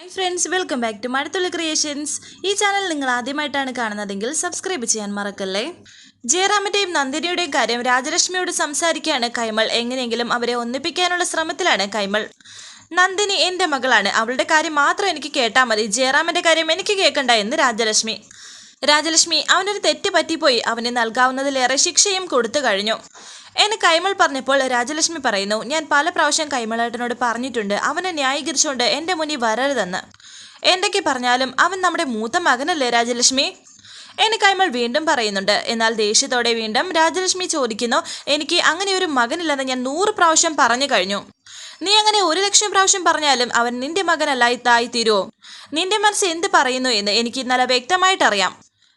Hi friends welcome back to Mazhathulli creations ഈ channel നിങ്ങൾ ആദ്യമായിട്ടാണ് കാണുന്നതെങ്കിൽ സബ്സ്ക്രൈബ് ചെയ്യാൻ മറക്കല്ലേ? ജയറാമിന്റെയും നന്ദിനിയുടെയും കാര്യം രാജലക്ഷ്മിയോട് സംസാരിക്കുകയാണ് കൈമൾ. എങ്ങനെയെങ്കിലും അവരെ ഒന്നിപ്പിക്കാനുള്ള ശ്രമത്തിലാണ് കൈമൾ. നന്ദിനി എന്റെ മകളാണ്. അവളുടെ കാര്യം മാത്രം എനിക്ക് കേട്ടാൽ മതി. ജയറാമിന്റെ കാര്യം എനിക്ക് കേൾക്കണ്ട എന്ന് രാജലക്ഷ്മി. രാജലക്ഷ്മി അവനൊരു തെറ്റ് പറ്റിപ്പോയി. അവന് നൽകാവുന്നതിലേറെ ശിക്ഷയും കൊടുത്തു കഴിഞ്ഞു. എന്ന് കൈമൾ പറഞ്ഞപ്പോൾ രാജലക്ഷ്മി പറയുന്നു ഞാൻ പല പ്രാവശ്യം കൈമളേട്ടനോട് പറഞ്ഞിട്ടുണ്ട് അവനെ ന്യായീകരിച്ചുകൊണ്ട് എന്റെ മുന്നിൽ വരരുതെന്ന്. എന്തൊക്കെ പറഞ്ഞാലും അവൻ നമ്മുടെ മൂത്ത മകനല്ലേ രാജലക്ഷ്മി? എന്ന് കൈമൾ വീണ്ടും പറയുന്നുണ്ട് എന്നാൽ ദേഷ്യത്തോടെ വീണ്ടും രാജലക്ഷ്മി ചോദിക്കുന്നു എനിക്ക് അങ്ങനെ ഒരു മകനില്ലെന്ന് ഞാൻ നൂറ് പ്രാവശ്യം പറഞ്ഞു കഴിഞ്ഞു. നീ അങ്ങനെ ഒരു ലക്ഷം പ്രാവശ്യം പറഞ്ഞാലും അവൻ നിന്റെ മകനല്ലായി തായി തീരുമോ നിന്റെ മനസ്സ് എന്ത് പറയുന്നു എന്ന് എനിക്ക് ഇന്നലെ വ്യക്തമായിട്ടറിയാം.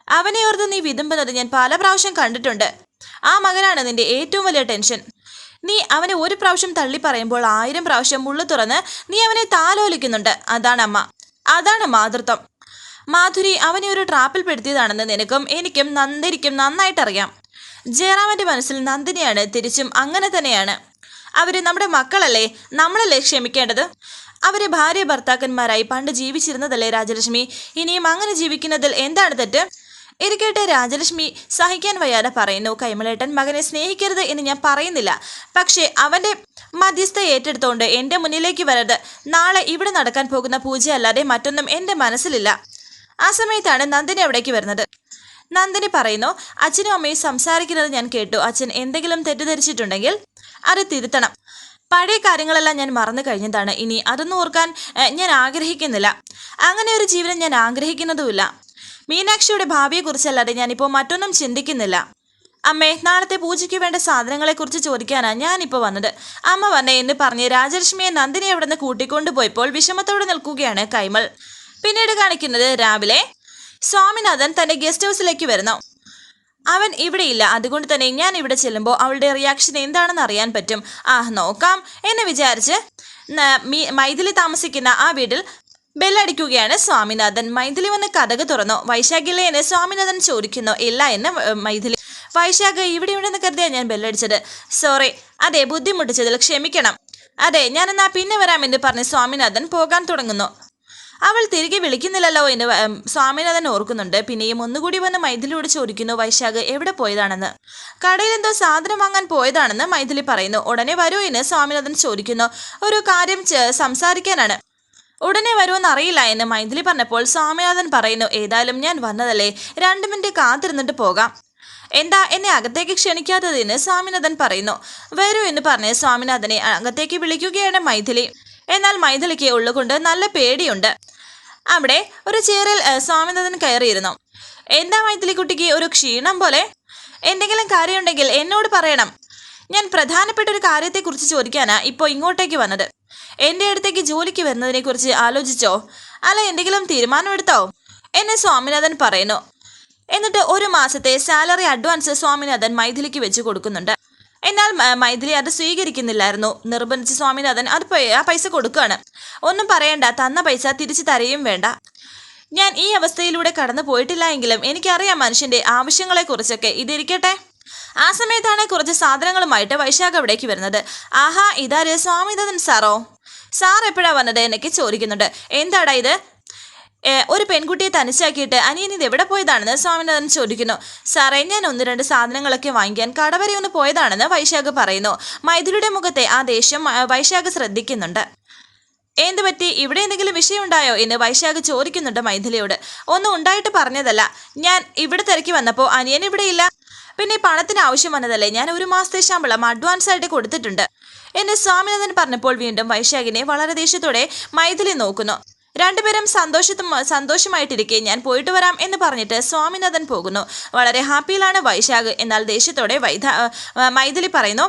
അവനെ ഓർത്ത് നീ വിതുമ്പുന്നത് ഞാൻ പല പ്രാവശ്യം കണ്ടിട്ടുണ്ട്. ആ മകനാണ് നിന്റെ ഏറ്റവും വലിയ ടെൻഷൻ. നീ അവനെ ഒരു പ്രാവശ്യം തള്ളി പറയുമ്പോൾ ആയിരം പ്രാവശ്യം മുള്ളു തുറന്ന് നീ അവനെ താലോലിക്കുന്നുണ്ട്. അതാണ് അമ്മ. അതാണ് മാതൃത്വം. മാധുരി അവനെ ഒരു ട്രാപ്പിൽ പെടുത്തിയതാണെന്ന് നിനക്കും എനിക്കും നന്ദിനിക്കും നന്നായിട്ടറിയാം. ജയറാമന്റെ മനസ്സിൽ നന്ദിനിയാണ് തിരിച്ചും അങ്ങനെ തന്നെയാണ്. അവർ നമ്മുടെ മക്കളല്ലേ? നമ്മളല്ലേ ക്ഷമിക്കേണ്ടത്? അവരെ ഭാര്യ ഭർത്താക്കന്മാരായി പണ്ട് ജീവിച്ചിരുന്നതല്ലേ രാജലക്ഷ്മി? ഇനിയും അങ്ങനെ ജീവിക്കുന്നതിൽ എന്താണ് തെറ്റ്? ഇരിക്കട്ടെ രാജലക്ഷ്മി സഹിക്കാൻ വയ്യാതെ പറയുന്നു കൈമലേട്ടൻ മകനെ സ്നേഹിക്കരുത് എന്ന് ഞാൻ പറയുന്നില്ല. പക്ഷേ അവന്റെ മധ്യസ്ഥ ഏറ്റെടുത്തുകൊണ്ട് എന്റെ മുന്നിലേക്ക് വരരുത്. നാളെ ഇവിടെ നടക്കാൻ പോകുന്ന പൂജയല്ലാതെ മറ്റൊന്നും എന്റെ മനസ്സിലില്ല. ആ സമയത്താണ് നന്ദിനി അവിടേക്ക് വരുന്നത്. നന്ദിനി പറയുന്നു അച്ഛനും അമ്മയും സംസാരിക്കുന്നത് ഞാൻ കേട്ടു. അച്ഛൻ എന്തെങ്കിലും തെറ്റിദ്ധരിച്ചിട്ടുണ്ടെങ്കിൽ അത് തിരുത്തണം. പഴയ കാര്യങ്ങളെല്ലാം ഞാൻ മറന്നു കഴിഞ്ഞതാണ്. ഇനി അതൊന്നും ഓർക്കാൻ ഞാൻ ആഗ്രഹിക്കുന്നില്ല. അങ്ങനെ ഒരു ജീവനം ഞാൻ ആഗ്രഹിക്കുന്നതുമില്ല. മീനാക്ഷിയുടെ ഭാവിയെക്കുറിച്ചല്ലാതെ ഞാനിപ്പോൾ മറ്റൊന്നും ചിന്തിക്കുന്നില്ല. അമ്മേ നാളത്തെ പൂജയ്ക്ക് വേണ്ട സാധനങ്ങളെക്കുറിച്ച് ചോദിക്കാനാ ഞാനിപ്പോൾ വന്നത്. അമ്മ വന്നേ എന്ന് പറഞ്ഞ് രാജലക്ഷ്മിയെ നന്ദിനി അവിടുന്ന് കൂട്ടിക്കൊണ്ടുപോയപ്പോൾ വിഷമത്തോടെ നിൽക്കുകയാണ് കൈമൾ. പിന്നീട് കാണിക്കുന്നത് രാവിലെ. സ്വാമിനാഥൻ തന്റെ ഗസ്റ്റ് ഹൗസിലേക്ക് വരുന്നു. അവൻ ഇവിടെയില്ല അതുകൊണ്ട് തന്നെ ഞാൻ ഇവിടെ ചെല്ലുമ്പോൾ അവളുടെ റിയാക്ഷൻ എന്താണെന്ന് അറിയാൻ പറ്റും. ആ നോക്കാം. എന്ന് വിചാരിച്ച് മൈഥിലി താമസിക്കുന്ന ആ വീട്ടിൽ ബെല്ലടിക്കുകയാണ് സ്വാമിനാഥൻ. മൈഥിലി വന്ന് കഥക് തുറന്നു. വൈശാഖിലേന് സ്വാമിനാഥൻ ചോദിക്കുന്നു ഇല്ല എന്ന് മൈഥിലി. വൈശാഖ് ഇവിടെയുണ്ടെന്ന് കരുതിയാണ് ഞാൻ ബെല്ലടിച്ചത്. സോറി അതെ ബുദ്ധിമുട്ടിച്ചതിൽ ക്ഷമിക്കണം. അതെ ഞാനെന്നാ പിന്നെ വരാമെന്ന് പറഞ്ഞ് സ്വാമിനാഥൻ പോകാൻ തുടങ്ങുന്നു. അവൾ തിരികെ വിളിക്കുന്നില്ലല്ലോ എന്ന് സ്വാമിനാഥൻ ഓർക്കുന്നുണ്ട്. പിന്നെയും ഒന്നുകൂടി വന്ന് മൈഥിലിയോട് ചോദിക്കുന്നു വൈശാഖ് എവിടെ പോയതാണെന്ന്? കടയിൽ എന്തോ സാധനം വാങ്ങാൻ പോയതാണെന്ന് മൈഥിലി പറയുന്നു. ഉടനെ വരൂ എന്ന് സ്വാമിനാഥൻ ചോദിക്കുന്നു. ഒരു കാര്യം സംസാരിക്കാനാണ്. ഉടനെ വരുമെന്ന് അറിയില്ല എന്ന് മൈഥിലി പറഞ്ഞപ്പോൾ സ്വാമിനാഥൻ പറയുന്നു ഏതായാലും ഞാൻ വന്നതല്ലേ. രണ്ട് മിനിറ്റ് കാത്തിരുന്നിട്ട് പോകാം. എന്താ എന്നെ അകത്തേക്ക് ക്ഷണിക്കാത്തതെന്ന് സ്വാമിനാഥൻ പറയുന്നു. വരൂ എന്ന് പറഞ്ഞ് സ്വാമിനാഥനെ അകത്തേക്ക് വിളിക്കുകയാണ് മൈഥിലി. എന്നാൽ മൈഥിലിക്ക് ഉള്ളുകൊണ്ട് നല്ല പേടിയുണ്ട്. അവിടെ ഒരു ചേറിൽ സ്വാമിനാഥൻ കയറിയിരുന്നു. എന്താ മൈഥിലി കുട്ടിക്ക് ഒരു ക്ഷീണം പോലെ? എന്തെങ്കിലും കാര്യമുണ്ടെങ്കിൽ എന്നോട് പറയണം. ഞാൻ പ്രധാനപ്പെട്ട ഒരു കാര്യത്തെക്കുറിച്ച് ചോദിക്കാനാ ഇപ്പോൾ ഇങ്ങോട്ടേക്ക് വന്നത്. എന്റെ അടുത്തേക്ക് ജോലിക്ക് വരുന്നതിനെ കുറിച്ച് ആലോചിച്ചോ? അല്ല എന്തെങ്കിലും തീരുമാനമെടുത്തോ എന്നെ സ്വാമിനാഥൻ പറയുന്നു. എന്നിട്ട് ഒരു മാസത്തെ സാലറി അഡ്വാൻസ് സ്വാമിനാഥൻ മൈഥിലിക്ക് വെച്ച് കൊടുക്കുന്നുണ്ട്. എന്നാൽ മൈഥിലി അത് സ്വീകരിക്കുന്നില്ലായിരുന്നു. നിർബന്ധിച്ച് സ്വാമിനാഥൻ അത് ആ പൈസ കൊടുക്കുകയാണ്. ഒന്നും പറയണ്ട തന്ന പൈസ തിരിച്ചു തരയും വേണ്ട. ഞാൻ ഈ അവസ്ഥയിലൂടെ കടന്നു പോയിട്ടില്ല എങ്കിലും എനിക്കറിയാം മനുഷ്യന്റെ ആവശ്യങ്ങളെക്കുറിച്ചൊക്കെ. ഇതിരിക്കട്ടെ. ആ സമയത്താണ് കുറച്ച് സാധനങ്ങളുമായിട്ട് വൈശാഖ അവിടേക്ക് വരുന്നത്. ആഹാ ഇതാര്? സ്വാമിനാഥൻ സാറോ? സാർ എപ്പോഴാ വന്നത്? എന്നൊക്കെ ചോദിക്കുന്നുണ്ട്. എന്താടാ ഇത്? ഒരു പെൺകുട്ടിയെ തനിച്ചാക്കിയിട്ട് അനിയൻ ഇത് എവിടെ പോയതാണെന്ന് സ്വാമിനാഥൻ ചോദിക്കുന്നു. സാറേ ഞാൻ ഒന്ന് രണ്ട് സാധനങ്ങളൊക്കെ വാങ്ങിക്കാൻ കടവരെ ഒന്ന് പോയതാണെന്ന് വൈശാഖ് പറയുന്നു. മൈഥിലിയുടെ മുഖത്തെ ആ ദേഷ്യം വൈശാഖ് ശ്രദ്ധിക്കുന്നുണ്ട്. എന്ത് പറ്റി? ഇവിടെ എന്തെങ്കിലും വിഷയമുണ്ടായോ? എന്ന് വൈശാഖ് ചോദിക്കുന്നുണ്ട് മൈഥിലിയോട്. ഒന്നും ഉണ്ടായിട്ട് പറഞ്ഞതല്ല. ഞാൻ ഇവിടെ തിരക്കി വന്നപ്പോൾ അനിയൻ ഇവിടെ ഇല്ല. പിന്നെ പണത്തിന് ആവശ്യം വന്നതല്ലേ? ഞാൻ ഒരു മാസത്തെ ശമ്പളം അഡ്വാൻസ് ആയിട്ട് കൊടുത്തിട്ടുണ്ട്. എന്നെ സ്വാമിനാഥൻ പറഞ്ഞപ്പോൾ വീണ്ടും വൈശാഖിനെ വളരെ ദേഷ്യത്തോടെ മൈഥിലി നോക്കുന്നു. രണ്ടുപേരും സന്തോഷത്തും സന്തോഷമായിട്ടിരിക്കെ ഞാൻ പോയിട്ട് വരാം എന്ന് പറഞ്ഞിട്ട് സ്വാമിനാഥൻ പോകുന്നു. വളരെ ഹാപ്പിയിലാണ് വൈശാഖ് എന്നാൽ ദേഷ്യത്തോടെ വൈധ മൈഥിലി പറയുന്നു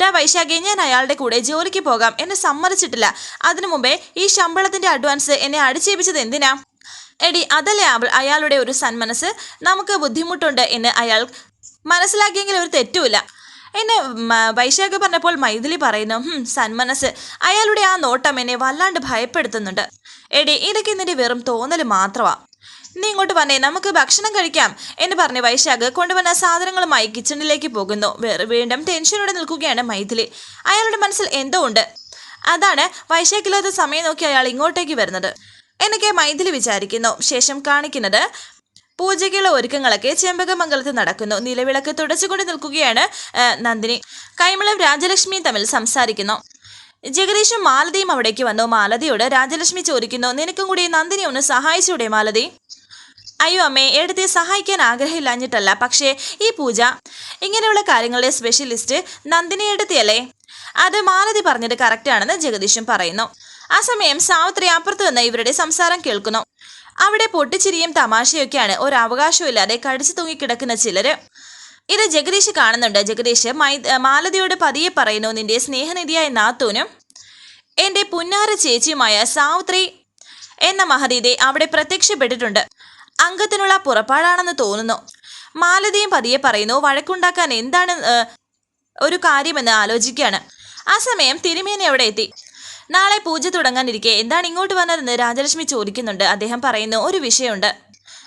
ഡാ വൈശാഖെ ഞാൻ അയാളുടെ കൂടെ ജോലിക്ക് പോകാം. എന്നെ സമ്മതിച്ചിട്ടില്ല. അതിനു മുമ്പേ ഈ ശമ്പളത്തിന്റെ അഡ്വാൻസ് എന്നെ അടിച്ചേപ്പിച്ചത് എന്തിനാ? എടി അതല്ലേ അയാളുടെ ഒരു സന്മനസ് നമുക്ക് ബുദ്ധിമുട്ടുണ്ട് എന്ന് അയാൾ മനസ്സിലാക്കിയെങ്കിൽ ഒരു തെറ്റുമില്ല. എന്നെ വൈശാഖ് പറഞ്ഞപ്പോൾ മൈഥിലി പറയുന്നു "ഹും, സന്മനസ് അയാളുടെ ആ നോട്ടം എന്നെ വല്ലാണ്ട് ഭയപ്പെടുത്തുന്നുണ്ട്. എടി ഇതൊക്കെ നിന്റെ വെറും തോന്നൽ മാത്രമാ. നീ ഇങ്ങോട്ട് വന്നേ നമുക്ക് ഭക്ഷണം കഴിക്കാം. എന്ന് പറഞ്ഞ് വൈശാഖ് കൊണ്ടുവന്ന സാധനങ്ങളുമായി കിച്ചണിലേക്ക് പോകുന്നു. വേറെ വീണ്ടും ടെൻഷനോടെ നിൽക്കുകയാണ് മൈഥിലി. അയാളുടെ മനസ്സിൽ എന്തോ ഉണ്ട്. അതാണ് വൈശാഖില്ലാത്ത സമയം നോക്കി അയാൾ ഇങ്ങോട്ടേക്ക് വരുന്നത്. എന്നൊക്കെ മൈഥിലി വിചാരിക്കുന്നു. ശേഷം കാണിക്കുന്നത് പൂജയ്ക്കുള്ള ഒരുക്കങ്ങളൊക്കെ ചെമ്പകമംഗലത്ത് നടക്കുന്നു. നിലവിളക്ക് തുടച്ചുകൊണ്ട് നിൽക്കുകയാണ് നന്ദിനി. കൈമളം രാജലക്ഷ്മിയും തമ്മിൽ സംസാരിക്കുന്നു. ജഗദീഷും മാലതിയും അവിടേക്ക് വന്നു. മാലതിയോട് രാജലക്ഷ്മി ചോദിക്കുന്നു നിനക്കും കൂടി നന്ദിനി ഒന്ന് സഹായിച്ചൂടെ മാലതി? അയ്യോ അമ്മേ എടുത്തെ സഹായിക്കാൻ ആഗ്രഹമില്ലാഞ്ഞിട്ടല്ല. പക്ഷേ ഈ പൂജ ഇങ്ങനെയുള്ള കാര്യങ്ങളുടെ സ്പെഷ്യലിസ്റ്റ് നന്ദിനി എടുത്തിയല്ലേ? അത് മാലതി പറഞ്ഞത് കറക്റ്റ് ആണെന്ന് ജഗദീഷും പറയുന്നു. ആ സമയം സാവിത്രി അപ്പുറത്ത് നിന്ന് ഇവരുടെ സംസാരം കേൾക്കുന്നു. അവിടെ പൊട്ടിച്ചിരിയും തമാശയൊക്കെയാണ്. ഒരു അവകാശമില്ലാതെ കടിച്ചു തൂങ്ങിക്കിടക്കുന്ന ചിലര്. ഇത് ജഗദീഷ് കാണുന്നുണ്ട്. ജഗദീഷ് മൈ മാലതിയോട് പതിയെ പറയുന്നു നിന്റെ സ്നേഹനിധിയായ നാത്തൂനും എന്റെ പുന്നാര ചേച്ചിയുമായ സാവിത്രി എന്ന മഹതീതെ അവിടെ പ്രത്യക്ഷപ്പെട്ടിട്ടുണ്ട്. അംഗത്തിനുള്ള പുറപ്പാടാണെന്ന് തോന്നുന്നു. മാലതിയും പതിയെ പറയുന്നു വഴക്കുണ്ടാക്കാൻ എന്താണ് ഒരു കാര്യമെന്ന് ആലോചിക്കുകയാണ്. ആ സമയം തിരുമേനി അവിടെ എത്തി. നാളെ പൂജ തുടങ്ങാനിരിക്കെ. എന്താണ് ഇങ്ങോട്ട് വന്നതെന്ന് രാജലക്ഷ്മി ചോദിക്കുന്നുണ്ട്. അദ്ദേഹം പറയുന്നു ഒരു വിഷയമുണ്ട്.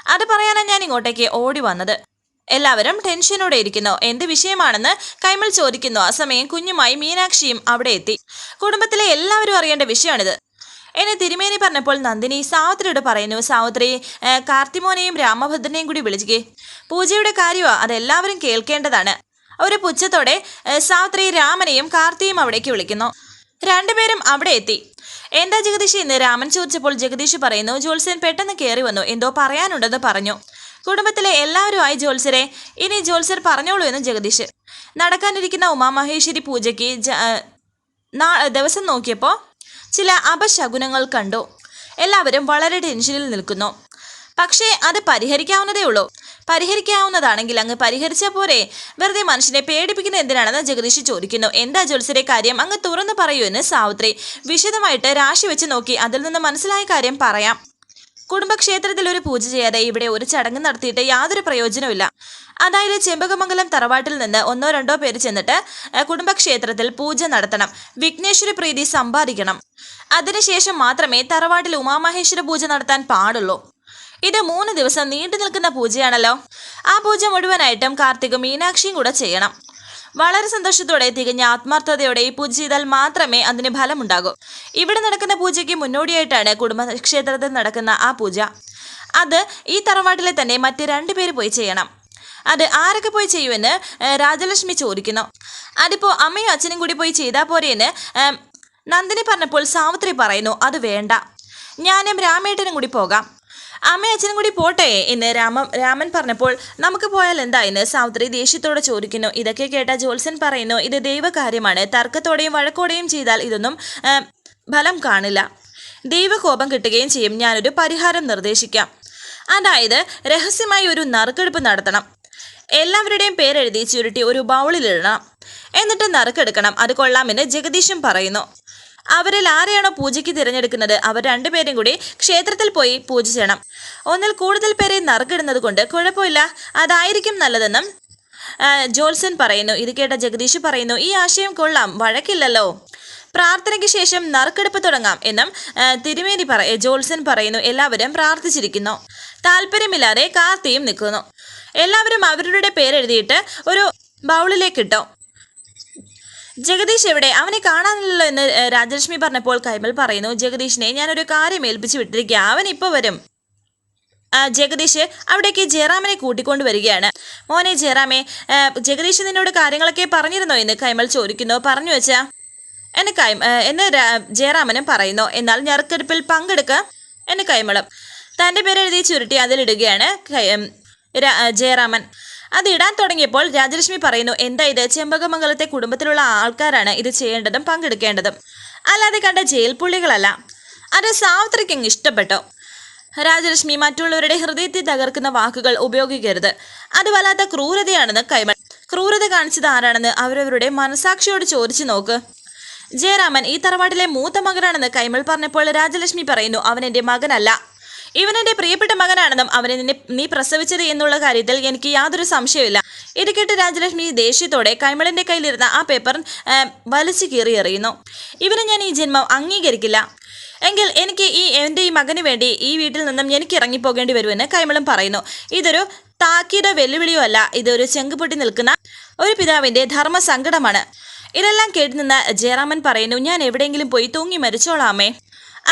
അത് പറയാനാണ് ഞാൻ ഇങ്ങോട്ടേക്ക് ഓടി വന്നത്. എല്ലാവരും ടെൻഷനോടെ ഇരിക്കുന്നു. എന്ത് വിഷയമാണെന്ന് കൈമൾ ചോദിക്കുന്നു. ആ സമയം കുഞ്ഞുമായി മീനാക്ഷിയും അവിടെ എത്തി. കുടുംബത്തിലെ എല്ലാവരും അറിയേണ്ട വിഷയമാണിത്. എന്നെ തിരുമേനി പറഞ്ഞപ്പോൾ നന്ദിനി സാവിത്രിയോട് പറയുന്നു സാവിത്രി കാർത്തിമോനെയും രാമഭദ്രനെയും കൂടി വിളിച്ചേ പൂജയുടെ കാര്യമാ അതെല്ലാവരും കേൾക്കേണ്ടതാണ്. ഒരു പുച്ഛത്തോടെ സാവിത്രി രാമനെയും കാർത്തിയും അവിടേക്ക് വിളിക്കുന്നു. രണ്ടുപേരും അവിടെ എത്തി. എന്താ ജഗദീഷ് എന്ന് രാമൻ ചോദിച്ചപ്പോൾ ജഗദീഷ് പറയുന്നു ജോത്സ്യൻ പെട്ടെന്ന് കയറി വന്നു. എന്തോ പറയാനുണ്ടെന്ന് പറഞ്ഞു. കുടുംബത്തിലെ എല്ലാവരുമായി ജോത്സ്യരെ ഇനി ജോത്സ്യർ പറഞ്ഞോളൂ എന്ന് ജഗദീഷ്. നടക്കാനിരിക്കുന്ന ഉമാമഹേശ്വരി പൂജയ്ക്ക് ദിവസം നോക്കിയപ്പോൾ ചില അപശകുനങ്ങൾ കണ്ടു. എല്ലാവരും വളരെ ടെൻഷനിൽ നിൽക്കുന്നു. പക്ഷേ അത് പരിഹരിക്കാവുന്നതേ ഉള്ളൂ. പരിഹരിക്കാവുന്നതാണെങ്കിൽ അങ്ങ് പരിഹരിച്ചാൽ പോരെ. വെറുതെ മനുഷ്യനെ പേടിപ്പിക്കുന്ന എന്തിനാണെന്ന് ജഗദീഷ് ചോദിക്കുന്നു. എന്താ ജോത്സരെ കാര്യം? അങ്ങ് തുറന്നു പറയൂ എന്ന് സാവിത്രി വിശദമായിട്ട് രാശി വെച്ച് നോക്കി. അതിൽ നിന്ന് മനസ്സിലായ കാര്യം പറയാം. കുടുംബക്ഷേത്രത്തിൽ ഒരു പൂജ ചെയ്യാതെ ഇവിടെ ഒരു ചടങ്ങ് നടത്തിയിട്ട് യാതൊരു പ്രയോജനവുമില്ല അതായത് ചെമ്പകമംഗലം തറവാട്ടിൽ നിന്ന് ഒന്നോ രണ്ടോ പേര് ചെന്നിട്ട് കുടുംബക്ഷേത്രത്തിൽ പൂജ നടത്തണം. വിഘ്നേശ്വര പ്രീതി സമ്പാദിക്കണം. അതിനുശേഷം മാത്രമേ തറവാട്ടിൽ ഉമാമഹേശ്വര പൂജ നടത്താൻ പാടുള്ളൂ. ഇത് മൂന്ന് ദിവസം നീണ്ടു നിൽക്കുന്ന പൂജയാണല്ലോ. ആ പൂജ മുഴുവനായിട്ടും കാർത്തികും മീനാക്ഷിയും കൂടെ ചെയ്യണം. വളരെ സന്തോഷത്തോടെ തികഞ്ഞ ആത്മാർത്ഥതയോടെ ഈ പൂജ ചെയ്താൽ മാത്രമേ അതിന് ഫലമുണ്ടാകൂ. ഇവിടെ നടക്കുന്ന പൂജയ്ക്ക് മുന്നോടിയായിട്ടാണ് കുടുംബക്ഷേത്രത്തിൽ നടക്കുന്ന ആ പൂജ. അത് ഈ തറവാട്ടിലെ തന്നെ മറ്റ് രണ്ടു പേര് പോയി ചെയ്യണം. അത് ആരൊക്കെ പോയി ചെയ്യുമെന്ന് രാജലക്ഷ്മി ചോദിക്കുന്നു. അതിപ്പോ അമ്മയും അച്ഛനും കൂടി പോയി ചെയ്താൽ പോരെയെന്ന് ഏം, നന്ദിനി പറഞ്ഞപ്പോൾ സാവിത്രി പറയുന്നു അത് വേണ്ട. ഞാനും രാമേട്ടനും കൂടി പോകാം. അമ്മയും അച്ഛനും കൂടി പോട്ടെ എന്ന് രാമ രാമൻ പറഞ്ഞപ്പോൾ നമുക്ക് പോയാൽ എന്താ എന്ന് സാവിത്രി ദേഷ്യത്തോടെ ചോദിക്കുന്നു. ഇതൊക്കെ കേട്ട ജോത്സൻ പറയുന്നു ഇത് ദൈവകാര്യമാണ്. തർക്കത്തോടെയും വഴക്കോടെയും ചെയ്താൽ ഇതൊന്നും ഫലം കാണില്ല. ദൈവകോപം കിട്ടുകയും ചെയ്യും. ഞാനൊരു പരിഹാരം നിർദ്ദേശിക്കാം. അതായത് രഹസ്യമായി ഒരു നറുക്കെടുപ്പ് നടത്തണം. എല്ലാവരുടെയും പേരെഴുതി ചുരുട്ടി ഒരു ബൗളിലിടണം. എന്നിട്ട് നറുക്കെടുക്കണം. അത് കൊള്ളാമെന്ന് ജഗദീശും പറയുന്നു. അവരിൽ ആരെയാണോ പൂജയ്ക്ക് തിരഞ്ഞെടുക്കുന്നത്? അവർ രണ്ടുപേരും കൂടി ക്ഷേത്രത്തിൽ പോയി പൂജ ചെയ്യണം. ഒന്നിൽ കൂടുതൽ പേരെ നറുക്കിടുന്നത് കൊണ്ട് കുഴപ്പമില്ല. അതായിരിക്കും നല്ലതെന്നും ജോൾസൺ പറയുന്നു. ഇത് കേട്ട ജഗദീഷ് പറയുന്നു ഈ ആശയം കൊള്ളാം. വഴക്കില്ലല്ലോ. പ്രാർത്ഥനയ്ക്ക് ശേഷം നറുക്കെടുപ്പ് തുടങ്ങാം എന്നും തിരുമേനി പറ ജോൾസൺ പറയുന്നു. എല്ലാവരും പ്രാർത്ഥിച്ചിരിക്കുന്നു. താല്പര്യമില്ലാതെ കാർത്തിയും നിൽക്കുന്നു. എല്ലാവരും അവരുടെ പേരെഴുതിയിട്ട് ഒരു ബൗളിലേക്ക് ഇട്ടോ. ജഗദീഷ് എവിടെ? അവനെ കാണാനില്ലല്ലോ എന്ന് രാജലക്ഷ്മി പറഞ്ഞപ്പോൾ കൈമൽ പറയുന്നു ജഗദീഷിനെ ഞാനൊരു കാര്യം ഏൽപ്പിച്ചു വിട്ടിരിക്കുക അവൻ ഇപ്പോൾ വരും. ജഗദീഷ് അവിടേക്ക് ജയറാമിനെ കൂട്ടിക്കൊണ്ടു വരികയാണ്. മോനെ ജയറാമേ ജഗദീഷ് നിന്നോട് കാര്യങ്ങളൊക്കെ പറഞ്ഞിരുന്നോ എന്ന് കൈമൽ ചോദിക്കുന്നു. പറഞ്ഞു വെച്ചാ. എന്നെ കൈ എന്ന് ജയറാമനും പറയുന്നു. എന്നാൽ ഞറുക്കെടുപ്പിൽ പങ്കെടുക്ക. എന്നെ കൈമളും തന്റെ പേരെഴുതി ചുരുട്ടി അതിലിടുകയാണ് ജയറാമൻ. അത് ഇടാൻ തുടങ്ങിയപ്പോൾ രാജലക്ഷ്മി പറയുന്നു എന്താ ഇത്? ചെമ്പകമംഗലത്തെ കുടുംബത്തിലുള്ള ആൾക്കാരാണ് ഇത് ചെയ്യേണ്ടതും പങ്കെടുക്കേണ്ടതും. അല്ലാതെ കണ്ട ജയിൽ പുള്ളികളല്ല. അത് സാവിത്രിക്ക് ഇഷ്ടപ്പെട്ടു? രാജലക്ഷ്മി മറ്റുള്ളവരുടെ ഹൃദയത്തെ തകർക്കുന്ന വാക്കുകൾ ഉപയോഗിക്കരുത്. അത് വല്ലാത്ത ക്രൂരതയാണെന്ന് കൈമൾ ക്രൂരത കാണിച്ചത് ആരാണെന്ന് അവരവരുടെ മനസാക്ഷിയോട് ചോദിച്ചു നോക്ക്. ജയരാമൻ ഈ തറവാട്ടിലെ മൂത്ത മകനാണെന്ന് കൈമൾ പറഞ്ഞപ്പോൾ രാജലക്ഷ്മി പറയുന്നു അവൻ എന്റെ മകനല്ല. ഇവൻ എന്റെ പ്രിയപ്പെട്ട മകനാണെന്നും അവനെ നിന്നെ നീ പ്രസവിച്ചത് എന്നുള്ള കാര്യത്തിൽ എനിക്ക് യാതൊരു സംശയമില്ല ഇത് രാജലക്ഷ്മി ദേഷ്യത്തോടെ കൈമളിന്റെ കയ്യിലിരുന്ന ആ പേപ്പർ വലിച്ചു കീറി എറിയുന്നു. ഇവനെ ഞാൻ ഈ ജന്മം അംഗീകരിക്കില്ല. എങ്കിൽ എനിക്ക് ഈ എന്റെ ഈ മകന് വേണ്ടി ഈ വീട്ടിൽ നിന്നും എനിക്ക് ഇറങ്ങിപ്പോകേണ്ടി വരുമെന്ന് കൈമളം പറയുന്നു. ഇതൊരു താക്കീത വെല്ലുവിളിയോ അല്ല. ഇതൊരു ചെങ്കുപൊട്ടി നിൽക്കുന്ന ഒരു പിതാവിന്റെ ധർമ്മ സങ്കടമാണ്. ഇതെല്ലാം കേട്ട് നിന്ന ജയറാമൻ പറയുന്നു ഞാൻ എവിടെയെങ്കിലും പോയി തൂങ്ങി മരിച്ചോളാമേ.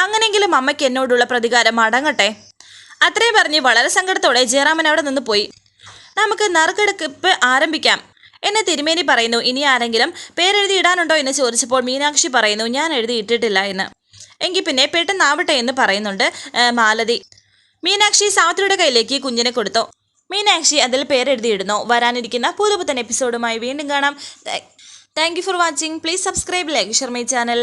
അങ്ങനെങ്കിലും അമ്മയ്ക്ക് എന്നോടുള്ള പ്രതികാരം അടങ്ങട്ടെ? അത്രയും പറഞ്ഞ് വളരെ സങ്കടത്തോടെ ജയറാമൻ അവിടെ നിന്ന് പോയി. നമുക്ക് നറുക്കെടുക്കിപ്പ് ആരംഭിക്കാം. എന്നെ തിരുമേനി പറയുന്നു ഇനി ആരെങ്കിലും പേരെഴുതി ഇടാനുണ്ടോ? എന്ന് ചോദിച്ചപ്പോൾ മീനാക്ഷി പറയുന്നു ഞാൻ എഴുതി ഇട്ടിട്ടില്ല എന്ന്. എങ്കിൽ പിന്നെ പെട്ടെന്നാവട്ടെ എന്ന് പറയുന്നുണ്ട് മാലതി. മീനാക്ഷി സാവിത്രിയുടെ കയ്യിലേക്ക് കുഞ്ഞിനെ കൊടുത്തു. മീനാക്ഷി അതിൽ പേരെഴുതിയിടുന്നു വരാനിരിക്കുന്ന പുതുപുത്തൻ എപ്പിസോഡുമായി വീണ്ടും കാണാം. Thank for watching. Please subscribe like share my channel.